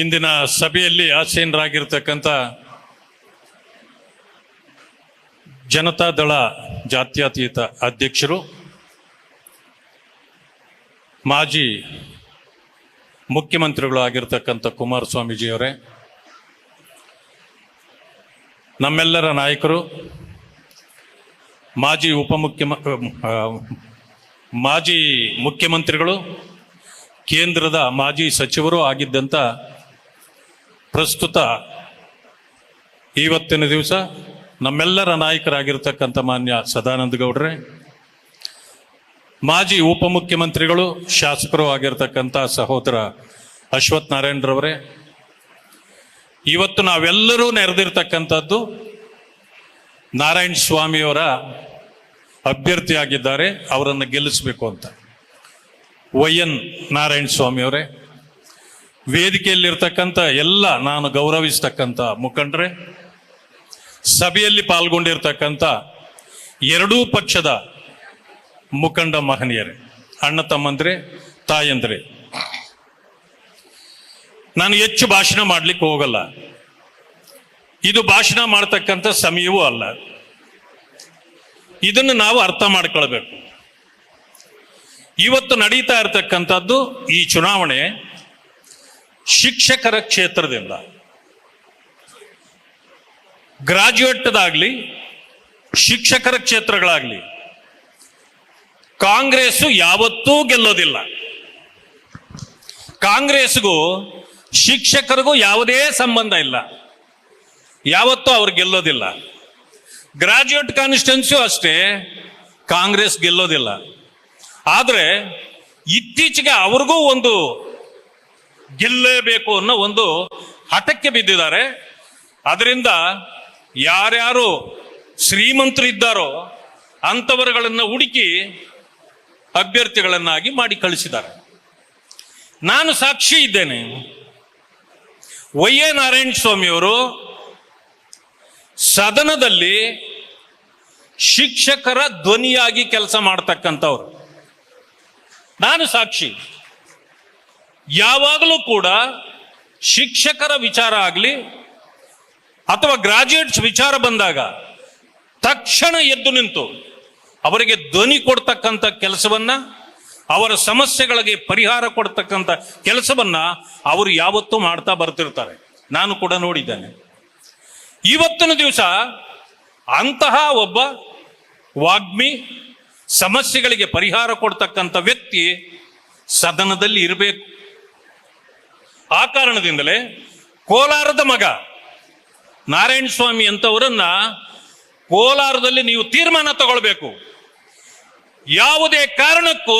ಇಂದಿನ ಸಭೆಯಲ್ಲಿ ಆಸೀನರಾಗಿರ್ತಕ್ಕಂಥ ಜನತಾದಳ ಜಾತ್ಯತೀತ ಅಧ್ಯಕ್ಷರು, ಮಾಜಿ ಮುಖ್ಯಮಂತ್ರಿಗಳು ಆಗಿರ್ತಕ್ಕಂಥ ಕುಮಾರಸ್ವಾಮೀಜಿಯವರೇ, ನಮ್ಮೆಲ್ಲರ ನಾಯಕರು, ಮಾಜಿ ಉಪಮುಖ್ಯಮ ಮಾಜಿ ಮುಖ್ಯಮಂತ್ರಿಗಳು, ಕೇಂದ್ರದ ಮಾಜಿ ಸಚಿವರು ಆಗಿದ್ದಂಥ ಪ್ರಸ್ತುತ ಇವತ್ತಿನ ದಿವಸ ನಮ್ಮೆಲ್ಲರ ನಾಯಕರಾಗಿರ್ತಕ್ಕಂಥ ಮಾನ್ಯ ಸದಾನಂದ ಗೌಡ್ರೆ, ಮಾಜಿ ಉಪಮುಖ್ಯಮಂತ್ರಿಗಳು, ಶಾಸಕರು ಆಗಿರ್ತಕ್ಕಂಥ ಸಹೋದರ ಅಶ್ವಥ್ ನಾರಾಯಣರವರೇ, ಇವತ್ತು ನಾವೆಲ್ಲರೂ ನೆರೆದಿರ್ತಕ್ಕಂಥದ್ದು ನಾರಾಯಣ ಸ್ವಾಮಿಯವರ ಅಭ್ಯರ್ಥಿಯಾಗಿದ್ದಾರೆ, ಅವರನ್ನು ಗೆಲ್ಲಿಸಬೇಕು ಅಂತ. ವೈ ಎನ್ ನಾರಾಯಣ ಸ್ವಾಮಿಯವರೇ ವೇದಿಕೆಯಲ್ಲಿರ್ತಕ್ಕಂಥ ಎಲ್ಲ ನಾನು ಗೌರವಿಸ್ತಕ್ಕಂಥ ಮುಖಂಡ್ರೆ, ಸಭೆಯಲ್ಲಿ ಪಾಲ್ಗೊಂಡಿರ್ತಕ್ಕಂಥ ಎರಡೂ ಪಕ್ಷದ ಮುಖಂಡ ಮಹನೀಯರೇ, ಅಣ್ಣ ತಮ್ಮಂದ್ರೆ, ತಾಯಂದ್ರೆ. ನಾನು ಹೆಚ್ಚು ಭಾಷಣ ಮಾಡ್ಲಿಕ್ಕೆ ಹೋಗಲ್ಲ. ಇದು ಭಾಷಣ ಮಾಡ್ತಕ್ಕಂಥ ಸಮಯವೂ ಅಲ್ಲ. ಇದನ್ನು ನಾವು ಅರ್ಥ ಮಾಡ್ಕೊಳ್ಬೇಕು. ಇವತ್ತು ನಡೀತಾ ಇರತಕ್ಕಂಥದ್ದು ಈ ಚುನಾವಣೆ ಶಿಕ್ಷಕರ ಕ್ಷೇತ್ರದಿಂದ. ಗ್ರಾಜ್ಯುಯೇಟ್ದಾಗಲಿ, ಶಿಕ್ಷಕರ ಕ್ಷೇತ್ರಗಳಾಗಲಿ, ಕಾಂಗ್ರೆಸ್ಸು ಯಾವತ್ತೂ ಗೆಲ್ಲೋದಿಲ್ಲ. ಕಾಂಗ್ರೆಸ್ಗೂ ಶಿಕ್ಷಕರಿಗೂ ಯಾವುದೇ ಸಂಬಂಧ ಇಲ್ಲ. ಯಾವತ್ತೂ ಅವ್ರು ಗೆಲ್ಲೋದಿಲ್ಲ. ಗ್ರಾಜ್ಯುಯೇಟ್ ಕಾನ್ಸ್ಟಿಟ್ಯೂನ್ಸಿಯೂ ಅಷ್ಟೇ ಕಾಂಗ್ರೆಸ್ ಗೆಲ್ಲೋದಿಲ್ಲ. ಆದರೆ ಇತ್ತೀಚೆಗೆ ಅವ್ರಿಗೂ ಒಂದು ಗೆಲ್ಲೇಬೇಕು ಅನ್ನೋ ಒಂದು ಹಠಕ್ಕೆ ಬಿದ್ದಿದ್ದಾರೆ. ಅದರಿಂದ ಯಾರ್ಯಾರು ಶ್ರೀಮಂತರು ಇದ್ದಾರೋ ಅಂಥವರುಗಳನ್ನು ಹುಡುಕಿ ಅಭ್ಯರ್ಥಿಗಳನ್ನಾಗಿ ಮಾಡಿ ಕಳಿಸಿದ್ದಾರೆ. ನಾನು ಸಾಕ್ಷಿ ಇದ್ದೇನೆ. ವೈ ಎ ನಾರಾಯಣ ಸ್ವಾಮಿಯವರು ಸದನದಲ್ಲಿ ಶಿಕ್ಷಕರ ಧ್ವನಿಯಾಗಿ ಕೆಲಸ ಮಾಡ್ತಕ್ಕಂಥವ್ರು. ನಾನು ಸಾಕ್ಷಿ. ಯಾವಾಗಲೂ ಕೂಡ ಶಿಕ್ಷಕರ ವಿಚಾರ ಆಗಲಿ ಅಥವಾ ಗ್ರಾಜ್ಯುಯೇಟ್ಸ್ ವಿಚಾರ ಬಂದಾಗ ತಕ್ಷಣ ಎದ್ದು ನಿಂತು ಅವರಿಗೆ ಧ್ವನಿ ಕೊಡ್ತಕ್ಕಂಥ ಕೆಲಸವನ್ನ, ಅವರ ಸಮಸ್ಯೆಗಳಿಗೆ ಪರಿಹಾರ ಕೊಡ್ತಕ್ಕಂಥ ಕೆಲಸವನ್ನ ಅವರು ಯಾವತ್ತೂ ಮಾಡ್ತಾ ಬರ್ತಿರ್ತಾರೆ. ನಾನು ಕೂಡ ನೋಡಿದ್ದೇನೆ. ಇವತ್ತಿನ ದಿವಸ ಅಂತಹ ಒಬ್ಬ ವಾಗ್ಮಿ ಸಮಸ್ಯೆಗಳಿಗೆ ಪರಿಹಾರ ಕೊಡ್ತಕ್ಕಂಥ ವ್ಯಕ್ತಿ ಸದನದಲ್ಲಿ ಇರಬೇಕು. ಆ ಕಾರಣದಿಂದಲೇ ಕೋಲಾರದ ಮಗ ನಾರಾಯಣ ಸ್ವಾಮಿ ಅಂತವರನ್ನ ಕೋಲಾರದಲ್ಲಿ ನೀವು ತೀರ್ಮಾನ ತಗೊಳ್ಬೇಕು. ಯಾವುದೇ ಕಾರಣಕ್ಕೂ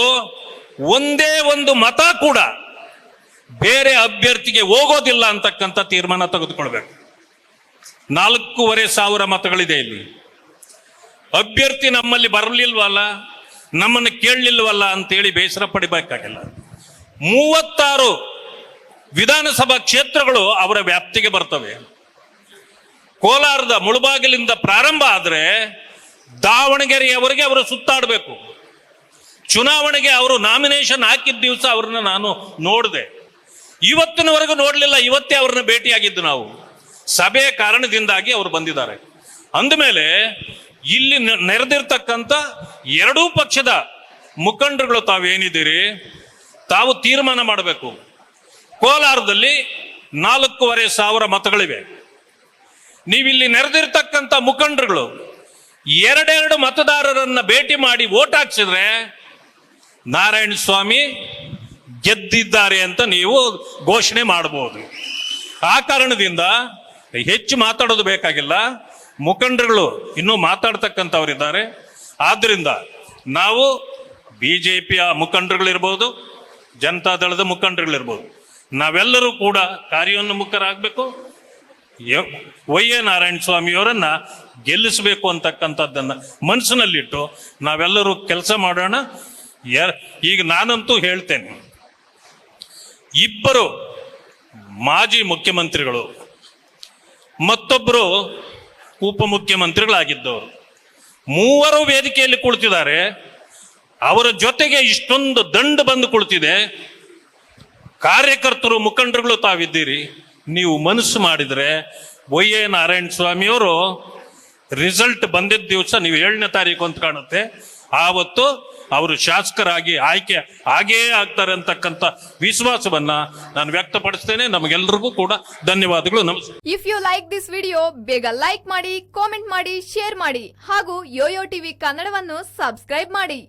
ಒಂದೇ ಒಂದು ಮತ ಕೂಡ ಬೇರೆ ಅಭ್ಯರ್ಥಿಗೆ ಹೋಗೋದಿಲ್ಲ ಅಂತಕ್ಕಂಥ ತೀರ್ಮಾನ ತೆಗೆದುಕೊಳ್ಬೇಕು. ನಾಲ್ಕೂವರೆ ಸಾವಿರ ಮತಗಳಿದೆ ಇಲ್ಲಿ. ಅಭ್ಯರ್ಥಿ ನಮ್ಮಲ್ಲಿ ಬರಲಿಲ್ವಲ್ಲ, ನಮ್ಮನ್ನು ಕೇಳಲಿಲ್ವಲ್ಲ ಅಂತೇಳಿ ಬೇಸರ ಪಡಿಬೇಕಾಗಿಲ್ಲ. ಮೂವತ್ತಾರು ವಿಧಾನಸಭಾ ಕ್ಷೇತ್ರಗಳು ಅವರ ವ್ಯಾಪ್ತಿಗೆ ಬರ್ತವೆ. ಕೋಲಾರದ ಮುಳುಬಾಗಿಲಿಂದ ಪ್ರಾರಂಭ ಆದರೆ ದಾವಣಗೆರೆಯವರೆಗೆ ಅವರು ಸುತ್ತಾಡಬೇಕು. ಚುನಾವಣೆಗೆ ಅವರು ನಾಮಿನೇಷನ್ ಹಾಕಿದ ದಿವಸ ಅವ್ರನ್ನ ನಾನು ನೋಡಿದೆ. ಇವತ್ತಿನವರೆಗೂ ನೋಡಲಿಲ್ಲ, ಇವತ್ತೇ ಅವ್ರನ್ನ ಭೇಟಿಯಾಗಿದ್ದು ನಾವು. ಸಭೆಯ ಕಾರಣದಿಂದಾಗಿ ಅವರು ಬಂದಿದ್ದಾರೆ. ಅಂದಮೇಲೆ ಇಲ್ಲಿ ನೆರೆದಿರ್ತಕ್ಕಂಥ ಎರಡೂ ಪಕ್ಷದ ಮುಖಂಡರುಗಳು ತಾವೇನಿದ್ದೀರಿ? ತಾವು ತೀರ್ಮಾನ ಮಾಡಬೇಕು. ಕೋಲಾರದಲ್ಲಿ ನಾಲ್ಕೂವರೆ ಸಾವಿರ ಮತಗಳಿವೆ. ನೀವಿಲ್ಲಿ ನೆರೆದಿರ್ತಕ್ಕಂಥ ಮುಖಂಡರುಗಳು, ಎರಡೆರಡು ಮತದಾರರನ್ನ ಭೇಟಿ ಮಾಡಿ ವೋಟ್ ಹಾಕ್ಸಿದ್ರೆ ನಾರಾಯಣ ಸ್ವಾಮಿ ಗೆದ್ದಿದ್ದಾರೆ ಅಂತ ನೀವು ಘೋಷಣೆ ಮಾಡಬಹುದು. ಆ ಕಾರಣದಿಂದ ಹೆಚ್ಚು ಮಾತಾಡೋದು ಬೇಕಾಗಿಲ್ಲ. ಮುಖಂಡರುಗಳು ಇನ್ನೂ ಮಾತಾಡ್ತಕ್ಕಂಥವರಿದ್ದಾರೆ. ಆದ್ದರಿಂದ ನಾವು ಬಿ ಜೆ ಪಿಯ ಮುಖಂಡರುಗಳಿರ್ಬೋದು, ಜನತಾದಳದ ಮುಖಂಡರುಗಳಿರ್ಬೋದು ನಾವೆಲ್ಲರೂ ಕೂಡ ಕಾರ್ಯೋನ್ಮುಖರಾಗಬೇಕು. ವೈ ಎ ನಾರಾಯಣ ಸ್ವಾಮಿಯವರನ್ನ ಗೆಲ್ಲಿಸಬೇಕು ಅಂತಕ್ಕಂಥದ್ದನ್ನ ಮನಸ್ಸಿನಲ್ಲಿಟ್ಟು ನಾವೆಲ್ಲರೂ ಕೆಲಸ ಮಾಡೋಣ. ಈಗ ನಾನಂತೂ ಹೇಳ್ತೇನೆ. ಇಬ್ಬರು ಮಾಜಿ ಮುಖ್ಯಮಂತ್ರಿಗಳು ಮತ್ತೊಬ್ಬರು ಉಪಮುಖ್ಯಮಂತ್ರಿಗಳಾಗಿದ್ದವರು. ಮೂವರು ವೇದಿಕೆಯಲ್ಲಿ ಕುಳಿತಿದ್ದಾರೆ. ಅವರ ಜೊತೆಗೆ ಇಷ್ಟೊಂದು ದಂಡು ಬಂದು ಕುಳಿತಿದೆ. ಕಾರ್ಯಕರ್ತರು ಮುಖಂಡರುಗಳು ತಾವಿದ್ದೀರಿ, ನೀವು ಮನಸ್ಸು ಮಾಡಿದರೆ ವೈ ಎ ನಾರಾಯಣ ಸ್ವಾಮಿಯವರು ರಿಸಲ್ಟ್ ಬಂದಿದ್ದ ದಿವಸ ನೀವು ಏಳನೇ ತಾರೀಕು ಅಂತ ಕಾಣುತ್ತೆ. ಆವತ್ತು ಅವರು ಶಾಸಕರಾಗಿ ಆಯ್ಕೆ ಆಗೇ ಆಗ್ತಾರೆ ಅಂತಕ್ಕಂಥ ವಿಶ್ವಾಸವನ್ನ ನಾನು ವ್ಯಕ್ತಪಡಿಸ್ತೇನೆ. ನಮಗೆಲ್ಲರಿಗೂ ಕೂಡ ಧನ್ಯವಾದಗಳು. ನಮಸ್ಕಾರ. If you like this video ಬೇಗ ಲೈಕ್ ಮಾಡಿ ಕಾಮೆಂಟ್ ಮಾಡಿ ಶೇರ್ ಮಾಡಿ ಹಾಗೂ ಯೋಯೋ ಟಿವಿ ಕನ್ನಡವನ್ನು ಸಬ್ಸ್ಕ್ರೈಬ್ ಮಾಡಿ.